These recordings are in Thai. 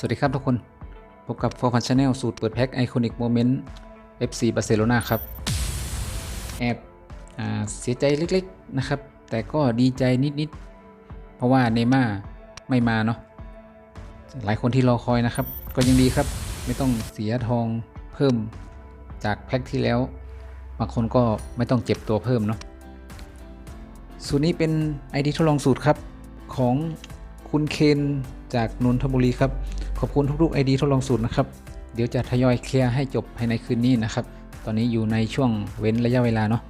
สวัสดีครับทุกคน พบกับ For Fun Channel สูตรเปิดแพ็คไอคอนิกโมเมนต์ FC บาร์เซโลนาครับ แอบเสียใจเล็กๆนะครับ แต่ก็ดีใจนิดๆ เพราะว่าเนม่าไม่มาเนาะหลายคนที่รอคอยนะครับ ก็ยังดีครับ ไม่ต้องเสียทองเพิ่มจากแพ็คที่แล้ว บางคนก็ไม่ต้องเจ็บตัวเพิ่มเนาะสูตรนี้เป็น ID ทดลองสูตรครับของคุณเคนจากนนทบุรีครับ ขอบคุณทุกๆ ID ทดลองสูตรนะครับ เดี๋ยวจะทยอยเคลียร์ให้จบภายในคืนนี้นะครับ ตอนนี้อยู่ในช่วงเว้นระยะเวลาเนาะ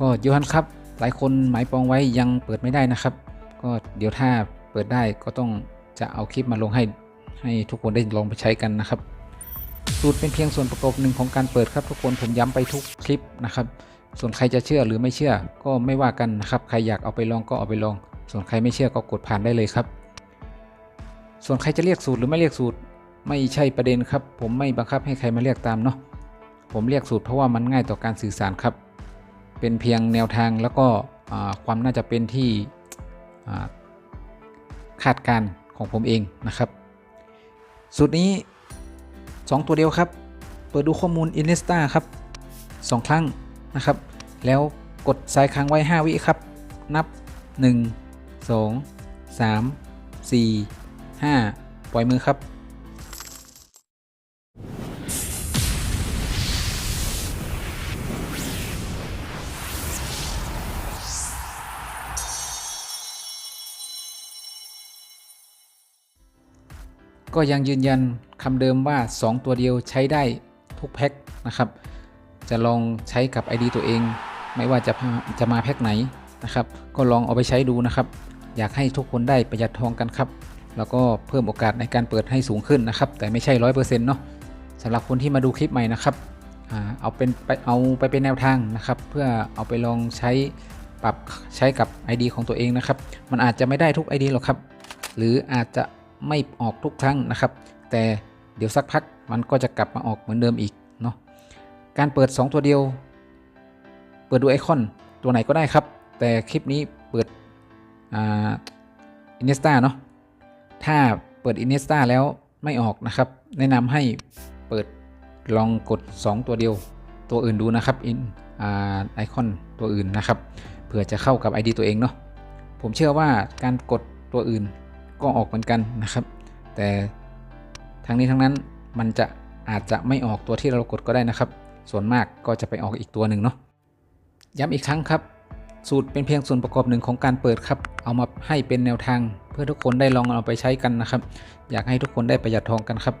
ก็โยฮันครับ หลายคนหมายปองไว้ยังเปิดไม่ได้นะครับ ก็เดี๋ยวถ้าเปิดได้ก็ต้องจะเอาคลิปมาลงให้ให้ทุกคนได้ลองไปใช้กันนะครับ สูตรเป็นเพียงส่วนประกอบหนึ่งของการเปิดครับ ทุกคนผมย้ำไปทุกคลิปนะครับ ส่วนใครจะเชื่อหรือไม่เชื่อก็ไม่ว่ากันนะครับ ใครอยากเอาไปลองก็เอาไปลอง ส่วนใครไม่เชื่อก็กดผ่านได้เลยครับ ส่วนใครจะเรียกสูตรหรือไม่เรียกสูตร ไม่ใช่ประเด็นครับ ผมไม่บังคับให้ใครมาเรียกตามเนาะผมเรียกสูตรเพราะว่ามันง่ายต่อการสื่อสารครับ เป็นเพียงแนวทางแล้วก็ความน่าจะเป็นที่คาดการณ์ของผมเองนะครับ สูตรนี้ 2 ตัวเดียวครับ เปิดดูข้อมูล i n s t a ครับ 2 ครั้งนะครับ แล้วกดสายค้างไว้ 5 วิครับ นับ 1 2 3 4 5 ปล่อยมือครับ ก็ยังยืนยันคำเดิมว่า 2 ตัวเดียวใช้ได้ทุกแพ็คนะครับ จะลองใช้กับ ID ตัวเอง ไม่ว่าจะจะมาแพ็คไหนนะครับ ก็ลองเอาไปใช้ดูนะครับ อยากให้ทุกคนได้ประหยัดทองกันครับ แล้วก็เพิ่มโอกาสในการเปิดให้สูงขึ้นนะครับ แต่ไม่ใช่ร้อยเปอร์เซ็นต์เนาะสำหรับคนที่มาดูคลิปใหม่นะครับเอาเป็นไปเอาไปเป็นแนวทางนะครับ เพื่อเอาไปลองใช้ปรับใช้กับ ID ของตัวเองนะครับ มันอาจจะไม่ได้ทุก ID หรอกครับ หรืออาจจะไม่ออกทุกครั้งนะครับ แต่เดี๋ยวสักพักมันก็จะกลับมาออกเหมือนเดิมอีกเนาะการเปิด 2 ตัวเดียว เปิดดูไอคอนตัวไหนก็ได้ครับ แต่คลิปนี้เปิดอ่าอินเนสตาเนาะ ถ้าเปิดอินเนสตาแล้วไม่ออกนะครับ แนะนำให้เปิดลองกด 2 ตัวเดียวตัวอื่นดูนะครับอินไอคอนตัวอื่นนะครับเผื่อจะเข้ากับ ID ตัวเองเนาะผมเชื่อว่าการกดตัวอื่นก็ออกเหมือนกันนะครับ แต่ทั้งนี้ทั้งนั้นมันจะอาจจะไม่ออกตัวที่เรากดก็ได้นะครับ ส่วนมากก็จะไปออกอีกตัวหนึ่งเนาะย้ำอีกครั้งครับ สูตรเป็นเพียงส่วนประกอบหนึ่งของการเปิดครับ เอามาให้เป็นแนวทาง เพื่อทุกคนได้ลองเอาไปใช้กันนะครับ อยากให้ทุกคนได้ประหยัดทองกันครับ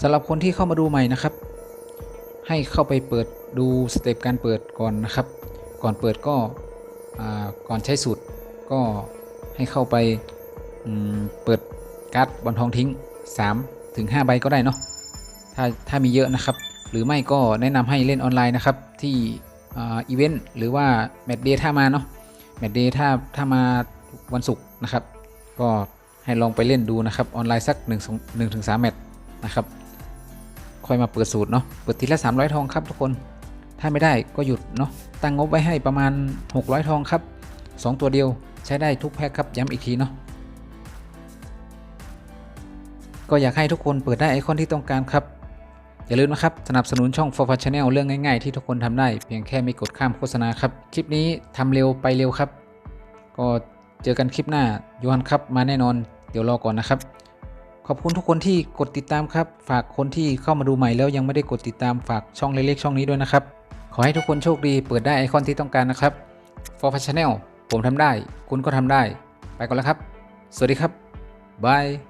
สำหรับคนที่เข้ามาดูใหม่นะครับ ให้เข้าไปเปิดดูสเต็ปการเปิดก่อนนะครับ ก่อนเปิดก็ก่อนใช้สูตรก็ให้เข้าไปเปิดการ์ดบอลทองทิ้ง 3 ถึง 5 ใบก็ได้เนาะถ้าถ้ามีเยอะนะครับ หรือไม่ก็แนะนำให้เล่นออนไลน์นะครับที่ อีเวนต์หรือว่าแมตช์เดย์ถ้ามาเนาะแมตช์เดย์ถ้าถ้ามาวันศุกร์นะครับ ก็ให้ลองไปเล่นดูนะครับ ออนไลน์สัก1 1ถึง3แมตช์นะครับ ค่อยมาเปิดสูตรเนาะเปิดทีละ 300 ทองครับทุกคนถ้าไม่ได้ก็หยุดเนาะตั้งงบไว้ให้ประมาณ 600 ทองครับ 2 ตัวเดียวใช้ได้ทุกแพ็คครับย้ำอีกทีเนาะก็อยากให้ทุกคนเปิดได้ไอคอนที่ต้องการครับ อย่าลืมนะครับ สนับสนุนช่อง For Fun Channel เรื่องง่ายๆ ที่ทุกคนทำได้ เพียงแค่ไม่กดข้ามโฆษณาครับ คลิปนี้ทำเร็วไปเร็วครับ ก็เจอกันคลิปหน้าโยฮันครับมาแน่นอน เดี๋ยวรอก่อนนะครับ ขอบคุณทุกคนที่กดติดตามครับ ฝากคนที่เข้ามาดูใหม่แล้วยังไม่ได้กดติดตามฝากช่องเล็กๆช่องนี้ด้วยนะครับ ขอให้ทุกคนโชคดีเปิดได้ไอคอนที่ต้องการนะครับ For Fun Channel ผมทำได้ คุณก็ทำได้ ไปก่อนแล้วครับ สวัสดีครับบาย